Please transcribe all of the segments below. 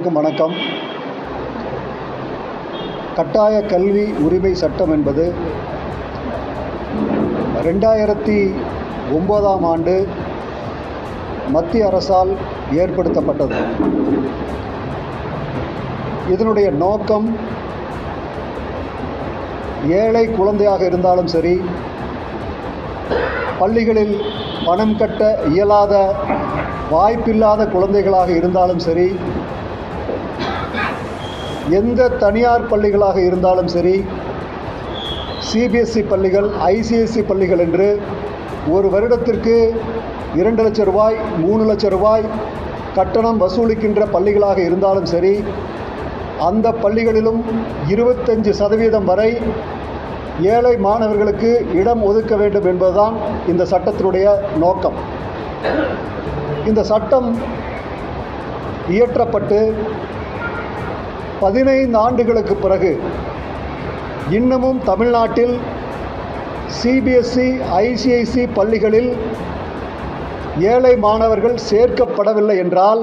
அனைவருக்கும் வணக்கம். கட்டாய கல்வி உரிமை சட்டம் என்பது ரெண்டாயிரத்தி ஒம்போதாம் ஆண்டு மத்திய அரசால் ஏற்படுத்தப்பட்டது. இதனுடைய நோக்கம் ஏழை குழந்தையாக இருந்தாலும் சரி பள்ளிகளில் பணம் கட்ட இயலாத வாய்ப்பில்லாத குழந்தைகளாக இருந்தாலும் சரி எந்த தனியார் பள்ளிகளாக இருந்தாலும் சரி சிபிஎஸ்சி பள்ளிகள் ஐசிஎஸ்சி பள்ளிகள் என்று ஒரு வருடத்திற்கு இரண்டு லட்சம் ரூபாய் மூணு லட்சம் ரூபாய் கட்டணம் வசூலிக்கின்ற பள்ளிகளாக இருந்தாலும் சரி அந்த பள்ளிகளிலும் இருபத்தஞ்சு சதவீதம் வரை ஏழை மாணவர்களுக்கு இடம் ஒதுக்க வேண்டும் என்பதுதான் இந்த சட்டத்தினுடைய நோக்கம். இந்த சட்டம் இயற்றப்பட்டு பதினைந்து ஆண்டுகளுக்கு பிறகு இன்னமும் தமிழ்நாட்டில் சிபிஎஸ்சி ஐசிஐசி பள்ளிகளில் ஏழை மாணவர்கள் சேர்க்கப்படவில்லை என்றால்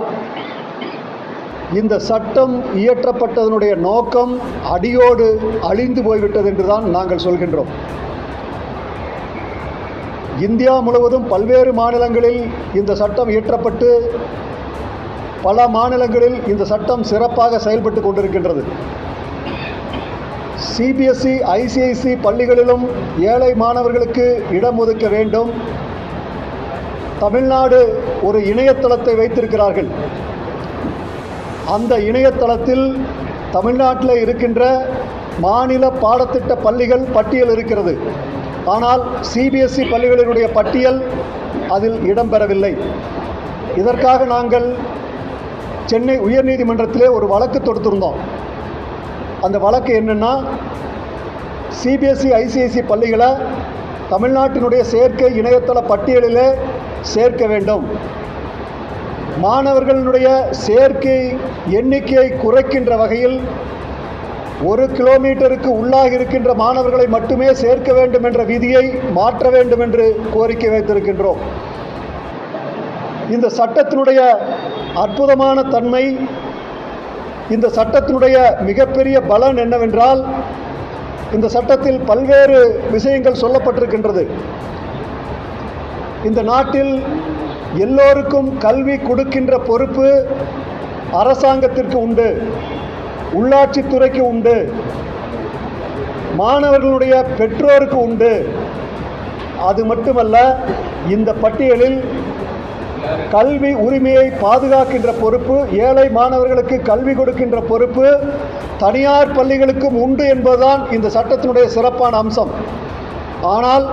இந்த சட்டம் இயற்றப்பட்டதனுடைய நோக்கம் அடியோடு அழிந்து போய்விட்டது என்றுதான் நாங்கள் சொல்கின்றோம். இந்தியா முழுவதும் பல்வேறு மாநிலங்களில் இந்த சட்டம் இயற்றப்பட்டு பல மாநிலங்களில் இந்த சட்டம் சிறப்பாக செயல்பட்டு கொண்டிருக்கின்றது. சிபிஎஸ்சி ஐசிஐசி பள்ளிகளிலும் ஏழை மாணவர்களுக்கு இடம் ஒதுக்க வேண்டும். தமிழ்நாடு ஒரு இணையதளத்தை வைத்திருக்கிறார்கள். அந்த இணையதளத்தில் தமிழ்நாட்டில் இருக்கின்ற மாநில பாடத்திட்ட பள்ளிகள் பட்டியல் இருக்கிறது. ஆனால் சிபிஎஸ்சி பள்ளிகளினுடைய பட்டியல் அதில் இடம்பெறவில்லை. இதற்காக நாங்கள் சென்னை உயர்நீதிமன்றத்திலே ஒரு வழக்கு தொடுத்திருந்தோம். அந்த வழக்கு என்னென்னா சிபிஎஸ்சி ஐசிஐசி பள்ளிகளை தமிழ்நாட்டினுடைய சேர்க்கை இணையதள பட்டியலிலே சேர்க்க வேண்டும். மாணவர்களுடைய சேர்க்கை எண்ணிக்கையை குறைக்கின்ற வகையில் ஒரு கிலோமீட்டருக்கு உள்ளாக இருக்கின்ற மாணவர்களை மட்டுமே சேர்க்க வேண்டும் என்ற விதியை மாற்ற வேண்டும் என்று கோரிக்கை வைத்திருக்கின்றோம். இந்த சட்டத்தினுடைய அற்புதமான தன்மை. இந்த சட்டத்தினுடைய மிகப்பெரிய பலன் என்னவென்றால் இந்த சட்டத்தில் பல்வேறு விஷயங்கள் சொல்லப்பட்டிருக்கின்றது. இந்த நாட்டில் எல்லோருக்கும் கல்வி கொடுக்கின்ற பொறுப்பு அரசாங்கத்திற்கு உண்டு உள்ளாட்சித்துறைக்கு உண்டு மாணவர்களுடைய பெற்றோருக்கு உண்டு. அது மட்டுமல்ல இந்த பட்டியலில் கல்வி உரிமையை பாதுகாக்கின்ற பொறுப்பு ஏழை மாணவர்களுக்கு கல்வி கொடுக்கின்ற பொறுப்பு தனியார் பள்ளிகளுக்கும் உண்டு என்பதுதான் இந்த சட்டத்தினுடைய சிறப்பான அம்சம். ஆனால்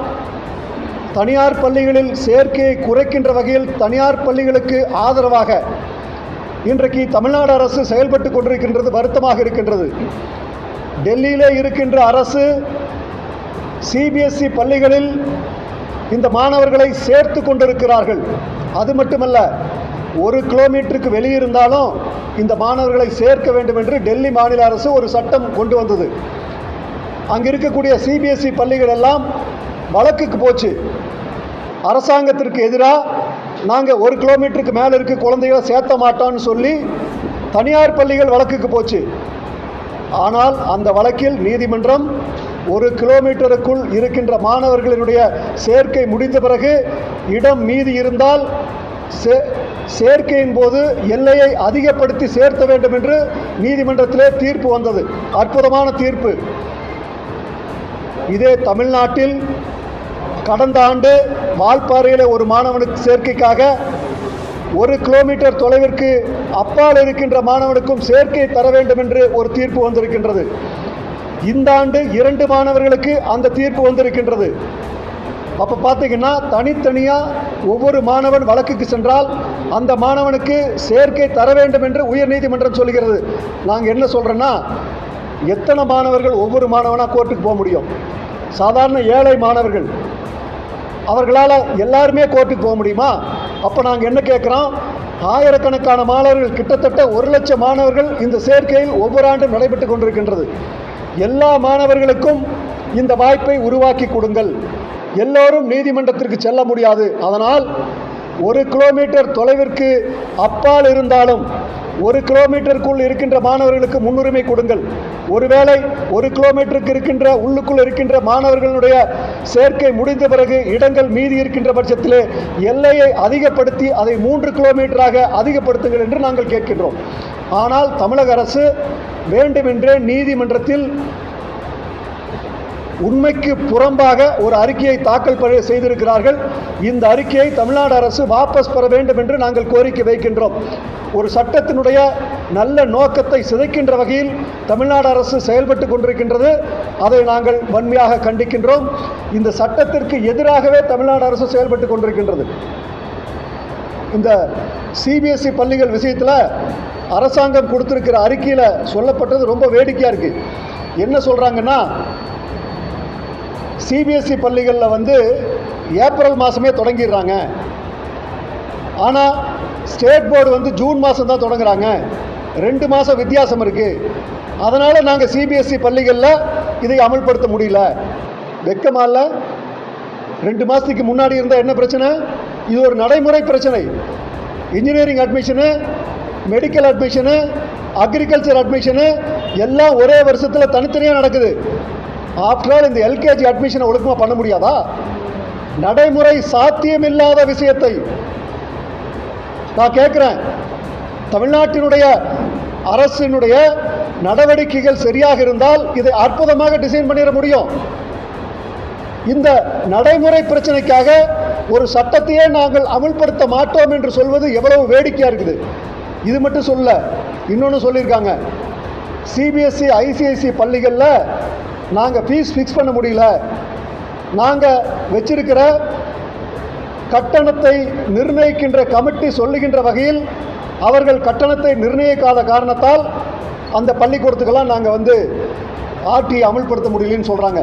தனியார் பள்ளிகளில் சேர்க்கையை குறைக்கின்ற வகையில் தனியார் பள்ளிகளுக்கு ஆதரவாக இன்றைக்கு தமிழ்நாடு அரசு செயல்பட்டு கொண்டிருக்கின்றது வருத்தமாக இருக்கின்றது. டெல்லியிலே இருக்கின்ற அரசு சிபிஎஸ்சி பள்ளிகளில் இந்த மாணவர்களை சேர்த்து கொண்டிருக்கிறார்கள். அது மட்டுமல்ல ஒரு கிலோமீட்டருக்கு வெளியிருந்தாலும் இந்த மாணவர்களை சேர்க்க வேண்டும் என்று டெல்லி மாநில அரசு ஒரு சட்டம் கொண்டு வந்தது. அங்கே இருக்கக்கூடிய சிபிஎஸ்சி பள்ளிகள் எல்லாம் வழக்குக்கு போச்சு. அரசாங்கத்திற்கு எதிராக நாங்கள் ஒரு கிலோமீட்டருக்கு மேலே இருக்க குழந்தைகளை சேர்த்த மாட்டோம்னு சொல்லி தனியார் பள்ளிகள் வழக்குக்கு போச்சு. ஆனால் அந்த வழக்கில் நீதிமன்றம் ஒரு கிலோமீட்டருக்குள் இருக்கின்ற மாணவர்களினுடைய சேர்க்கை முடிந்த பிறகு இடம் மீதி இருந்தால் சே சேர்க்கையின் போது எல்லையை அதிகப்படுத்தி சேர்த்த வேண்டும் என்று நீதிமன்றத்திலே தீர்ப்பு வந்தது. அற்புதமான தீர்ப்பு. இதே தமிழ்நாட்டில் கடந்த ஆண்டு வால்பாறையில் ஒரு மாணவனுக்கு சேர்க்கைக்காக ஒரு கிலோமீட்டர் தொலைவிற்கு அப்பால் இருக்கின்ற மாணவனுக்கும் சேர்க்கை தர வேண்டும் என்று ஒரு தீர்ப்பு வந்திருக்கின்றது. இந்த ஆண்டு இரண்டு மாணவர்களுக்கு அந்த தீர்ப்பு வந்திருக்கின்றது. அப்போ பார்த்தீங்கன்னா தனித்தனியாக ஒவ்வொரு மாணவன் வழக்குக்கு சென்றால் அந்த மாணவனுக்கு சேர்க்கை தர வேண்டும் என்று உயர்நீதிமன்றம் சொல்கிறது. நாங்கள் என்ன சொல்கிறோன்னா எத்தனை மாணவர்கள் ஒவ்வொரு மாணவனாக கோர்ட்டுக்கு போக முடியும்? சாதாரண ஏழை மாணவர்கள் அவர்களால் எல்லாருமே கோர்ட்டுக்கு போக முடியுமா? அப்போ நாங்கள் என்ன கேட்குறோம் ஆயிரக்கணக்கான மாணவர்கள் கிட்டத்தட்ட ஒரு லட்சம் மாணவர்கள் இந்த சேர்க்கையில் ஒவ்வொரு ஆண்டும் நடைபெற்று கொண்டிருக்கின்றது. எல்லா மாணவர்களுக்கும் இந்த வாய்ப்பை உருவாக்கி கொடுங்கள். எல்லோரும் நீதிமன்றத்திற்கு செல்ல முடியாது. அதனால் ஒரு கிலோமீட்டர் தொலைவிற்கு அப்பால் இருந்தாலும் ஒரு கிலோமீட்டருக்குள் இருக்கின்ற மாணவர்களுக்கு முன்னுரிமை கொடுங்கள். ஒருவேளை ஒரு கிலோமீட்டருக்கு இருக்கின்ற உள்ளுக்குள் இருக்கின்ற மாணவர்களுடைய சேர்க்கை முடிந்த பிறகு இடங்கள் மீதி இருக்கின்ற பட்சத்திலே எல்லையை அதிகப்படுத்தி அதை மூன்று கிலோமீட்டராக அதிகப்படுத்துங்கள் என்று நாங்கள் கேட்கின்றோம். ஆனால் தமிழக அரசு வேண்டுமென்றே நீதிமன்றத்தில் உண்மைக்கு புறம்பாக ஒரு அறிக்கையை தாக்கல் செய்திருக்கிறார்கள். இந்த அறிக்கையை தமிழ்நாடு அரசு வாபஸ் பெற வேண்டும் என்று நாங்கள் கோரிக்கை வைக்கின்றோம். ஒரு சட்டத்தினுடைய நல்ல நோக்கத்தை சிதைக்கின்ற வகையில் தமிழ்நாடு அரசு செயல்பட்டு கொண்டிருக்கின்றது. அதை நாங்கள் வன்மையாக கண்டிக்கின்றோம். இந்த சட்டத்திற்கு எதிராகவே தமிழ்நாடு அரசு செயல்பட்டு கொண்டிருக்கின்றது. இந்த சிபிஎஸ்இ பள்ளிகள் விஷயத்தில் அரசாங்கம் கொடுத்துருக்கிற அறிக்கையில் சொல்லப்பட்டது ரொம்ப வேடிக்கையாக இருக்குது என்ன சொல்கிறாங்கன்னா சிபிஎஸ்சி பள்ளிகளில் வந்து ஏப்ரல் மாதமே தொடங்கிடுறாங்க. ஆனால் ஸ்டேட் போர்டு வந்து ஜூன் மாதம் தான் தொடங்குறாங்க. ரெண்டு மாதம் வித்தியாசம் இருக்குது அதனால் நாங்கள் சிபிஎஸ்சி பள்ளிகளில் இதை அமல்படுத்த முடியல. வெக்கமாக இல்லை. ரெண்டு மாதத்துக்கு முன்னாடி இருந்தால் என்ன பிரச்சனை? இது ஒரு நடைமுறை பிரச்சனை. Engineering admission medical admission agriculture admission எல்லாம் ஒரே வருஷத்தில் தனித்தனியாக நடக்குது. ஆஃப்டர் ஆல் இந்த எல்கேஜி அட்மிஷனை ஒழுக்கமாக பண்ண முடியாதா? நடைமுறை சாத்தியமில்லாத விஷயத்தை நான் கேட்குறேன். தமிழ்நாட்டினுடைய அரசினுடைய நடவடிக்கைகள் சரியாக இருந்தால் இதை அற்புதமாக டிசைன் பண்ணிட முடியும். இந்த நடைமுறை பிரச்சனைக்காக ஒரு சட்டத்தையே நாங்கள் அமல்படுத்த மாட்டோம் என்று சொல்வது எவ்வளவு வேடிக்கையாக இருக்குது. இது மட்டும் சொல்ல இன்னொன்று சொல்லியிருக்காங்க. சிபிஎஸ்சி ஐசிஐசி பள்ளிகளில் நாங்கள் ஃபீஸ் ஃபிக்ஸ் பண்ண முடியல. நாங்கள் வச்சிருக்கிற கட்டணத்தை நிர்ணயிக்கின்ற கமிட்டி சொல்லுகின்ற வகையில் அவர்கள் கட்டணத்தை நிர்ணயிக்காத காரணத்தால் அந்த பள்ளிக்கூடத்துக்கெல்லாம் நாங்கள் வந்து ஆர்டி அமல்படுத்த முடியலன்னு சொல்கிறாங்க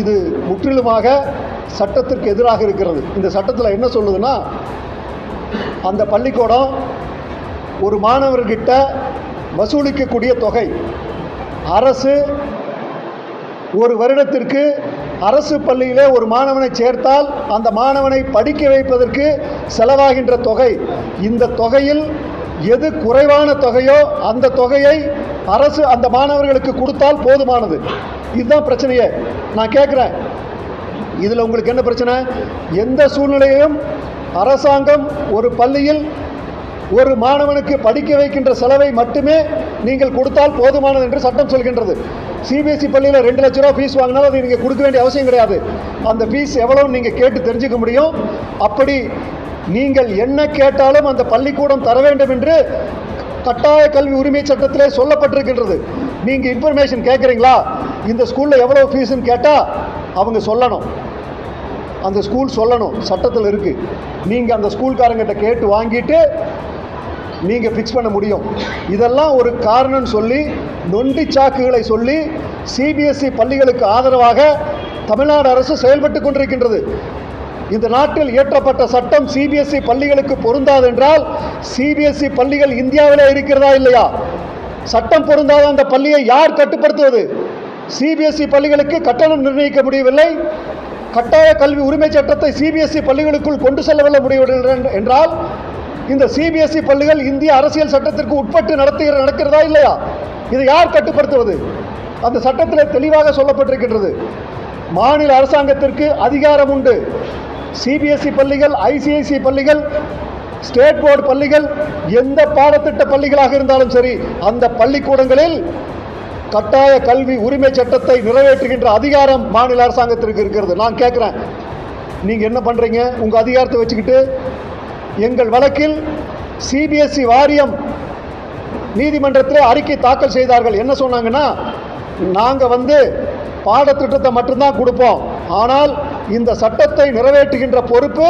இது முற்றிலுமாக சட்டத்திற்கு எதிராக இருக்கிறது. இந்த சட்டத்தில் என்ன சொல்லுதுன்னா அந்த பள்ளிக்கூடம் ஒரு மாணவர்கிட்ட வசூலிக்கக்கூடிய தொகை. அரசு ஒரு வருடத்திற்கு அரசு பள்ளியிலே ஒரு மாணவனை சேர்த்தால் அந்த மாணவனை படிக்க வைப்பதற்கு செலவாகின்ற தொகை. இந்த தொகையில் எது குறைவான தொகையோ அந்த தொகையை அரசு அந்த மாணவர்களுக்கு கொடுத்தால் போதுமானது. இதுதான் பிரச்சனையே. நான் கேட்குறேன். இதில் உங்களுக்கு என்ன பிரச்சனை? எந்த சூழ்நிலையிலும் அரசாங்கம் ஒரு பள்ளியில் ஒரு மாணவனுக்கு படிக்க வைக்கின்ற செலவை மட்டுமே நீங்கள் கொடுத்தால் போதுமானது என்று சட்டம் சொல்கின்றது. சிபிஎஸ்சி பள்ளியில் ரெண்டு லட்ச ரூபா ஃபீஸ் வாங்கினாலும் அதை நீங்கள் கொடுக்க வேண்டிய அவசியம் கிடையாது. அந்த ஃபீஸ் எவ்வளோன்னு நீங்கள் கேட்டு தெரிஞ்சுக்க முடியும். அப்படி நீங்கள் என்ன கேட்டாலும் அந்த பள்ளிக்கூடம் தர வேண்டும் என்று கட்டாய கல்வி உரிமை சட்டத்திலே சொல்லப்பட்டிருக்கின்றது. நீங்கள் இன்ஃபர்மேஷன் கேட்குறீங்களா? இந்த ஸ்கூலில் எவ்வளோ ஃபீஸுன்னு கேட்டால் அவங்க சொல்லணும். அந்த ஸ்கூல் சொல்லணும். சட்டத்தில் இருக்குது நீங்கள் அந்த ஸ்கூல்காரங்கிட்ட கேட்டு வாங்கிட்டு நீங்கள் ஃபிக்ஸ் பண்ண முடியும். இதெல்லாம் ஒரு காரணம் சொல்லி நொண்டி சாக்குகளை சொல்லி சிபிஎஸ்இ பள்ளிகளுக்கு ஆதரவாக தமிழ்நாடு அரசு செயல்பட்டு கொண்டிருக்கின்றது. இந்த நாட்டில் இயற்றப்பட்ட சட்டம் சிபிஎஸ்இ பள்ளிகளுக்கு பொருந்தாது என்றால் சிபிஎஸ்இ பள்ளிகள் இந்தியாவிலே இருக்கிறதா இல்லையா? சட்டம் பொருந்தாத அந்த பள்ளியை யார் கட்டுப்படுத்துவது? சிபிஎஸ்இ பள்ளிகளுக்கு கட்டணம் நிர்ணயிக்க முடியவில்லை. கட்டாய கல்வி உரிமை சட்டத்தை சிபிஎஸ்இ பள்ளிகளுக்குள் கொண்டு செல்லவில்லை முடியவில்லை என்றால் இந்த சிபிஎஸ்இ பள்ளிகள் இந்திய அரசியல் சட்டத்திற்கு உட்பட்டு நடத்துகிற நடக்கிறதா இல்லையா? இதை யார் கட்டுப்படுத்துவது? அந்த சட்டத்தில் தெளிவாக சொல்லப்பட்டிருக்கின்றது. மாநில அரசாங்கத்திற்கு அதிகாரம் உண்டு. சிபிஎஸ்இ பள்ளிகள் ஐசிஐசி பள்ளிகள் ஸ்டேட் போர்டு பள்ளிகள் எந்த பாடத்திட்ட பள்ளிகளாக இருந்தாலும் சரி அந்த பள்ளிக்கூடங்களில் கட்டாய கல்வி உரிமை சட்டத்தை நிறைவேற்றுகின்ற அதிகாரம் மாநில அரசாங்கத்திற்கு இருக்கிறது. நான் கேட்குறேன் நீங்கள் என்ன பண்ணுறீங்க உங்கள் அதிகாரத்தை வச்சுக்கிட்டு எங்கள் வழக்கில் சிபிஎஸ்இ வாரியம் நீதிமன்றத்தில் அறிக்கை தாக்கல் செய்தார்கள். என்ன சொன்னாங்கன்னா நாங்கள் வந்து பாடத்திட்டத்தை மட்டும்தான் கொடுப்போம். ஆனால் இந்த சட்டத்தை நிறைவேற்றுகின்ற பொறுப்பு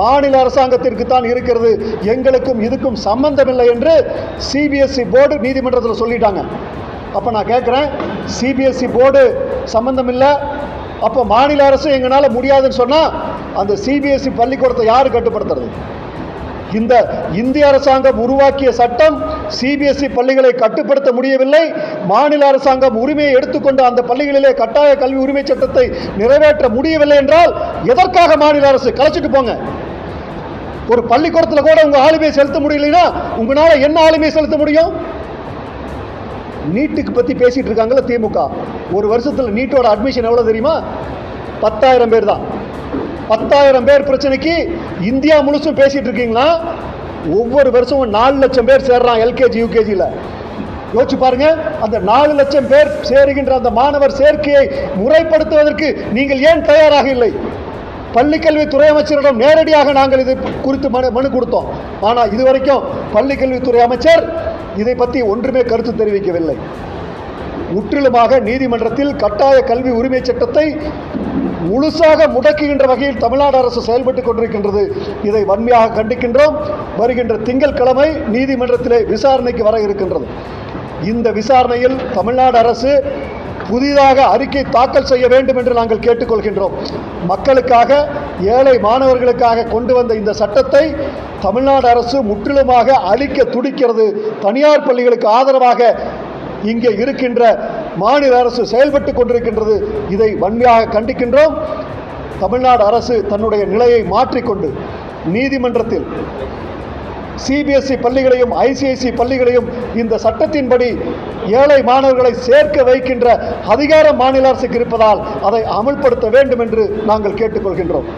மாநில அரசாங்கத்திற்கு தான் இருக்கிறது. எங்களுக்கும் இதுக்கும் சம்பந்தமில்லை என்று சிபிஎஸ்இ போர்டு நீதிமன்றத்தில் சொல்லிட்டாங்க. அப்போ நான் கேட்குறேன் சிபிஎஸ்இ போர்டு சம்மந்தமில்லை இல்லை அப்போ மாநில அரசு எங்களால் முடியாதுன்னு சொன்னால் அந்த சிபிஎஸ்இ பள்ளிக்கூடத்தை யார் கட்டுப்படுத்துறது? இந்த இந்திய அரசாங்கம் உருவாக்கிய சட்டம் சிபிஎஸ்இ பள்ளிகளை கட்டுப்படுத்த முடியவில்லை. மாநில அரசாங்கம் உரிமையை எடுத்துக்கொண்டு அந்த பள்ளிகளிலே கட்டாய கல்வி உரிமை சட்டத்தை நிறைவேற்ற முடியவில்லை என்றால் எதற்காக மாநில அரசு கலைச்சிட்டு போங்க? ஒரு பள்ளிக்கூடத்தில் கூட உங்கள் ஆளுமையை செலுத்த முடியலைன்னா உங்களால் என்ன ஆளுமையை செலுத்த முடியும்? நீட்டுக்கு பற்றி பேசிகிட்டு இருக்காங்களே திமுக ஒரு வருஷத்தில் நீட்டோட அட்மிஷன் எவ்வளோ தெரியுமா? பத்தாயிரம் பேர் தான். பத்தாயிரம் பேர் பிரச்சனைக்கு இந்தியா முழுசும் பேசிகிட்டு இருக்கீங்களா? ஒவ்வொரு வருஷமும் நாலு லட்சம் பேர் சேர்றான் எல்கேஜி யூகேஜியில் யோசிச்சு பாருங்க அந்த நாலு லட்சம் பேர் சேருகின்ற அந்த மாணவர் சேர்க்கையை முறைப்படுத்துவதற்கு நீங்கள் ஏன் தயாராக இல்லை? பள்ளிக்கல்வித்துறை அமைச்சரிடம் நேரடியாக நாங்கள் இது குறித்து மனு மனு கொடுத்தோம். ஆனால் இதுவரைக்கும் பள்ளிக்கல்வித்துறை அமைச்சர் இதை பற்றி ஒன்றுமே கருத்து தெரிவிக்கவில்லை. முற்றிலுமாக நீதிமன்றத்தில் கட்டாய கல்வி உரிமை சட்டத்தை முழுசாக முடக்குகின்ற வகையில் தமிழ்நாடு அரசு செயல்பட்டுக் கொண்டிருக்கின்றது. இதை வன்மையாக கண்டிக்கின்றோம். வருகின்ற திங்கட்கிழமை நீதிமன்றத்திலே விசாரணைக்கு வர இருக்கின்றது. இந்த விசாரணையில் தமிழ்நாடு அரசு புதிதாக அறிக்கை தாக்கல் செய்ய வேண்டும் என்று நாங்கள் கேட்டுக்கொள்கின்றோம். மக்களுக்காக ஏழை மாணவர்களுக்காக கொண்டு வந்த இந்த சட்டத்தை தமிழ்நாடு அரசு முற்றிலுமாக அழிக்க துடிக்கிறது. தனியார் பள்ளிகளுக்கு ஆதரவாக இங்கே இருக்கின்ற மாநில அரசு செயல்பட்டு கொண்டிருக்கின்றது. இதை வன்மையாக கண்டிக்கின்றோம். தமிழ்நாடு அரசு தன்னுடைய நிலையை மாற்றிக்கொண்டு நீதிமன்றத்தில் சிபிஎஸ்இ பள்ளிகளையும் ஐசிஐசி பள்ளிகளையும் இந்த சட்டத்தின்படி ஏழை மாணவர்களை சேர்க்க வைக்கின்ற அதிகாரம் மாநில அரசுக்கு இருப்பதால் அதை அமல்படுத்த வேண்டும் என்று நாங்கள் கேட்டுக்கொள்கின்றோம்.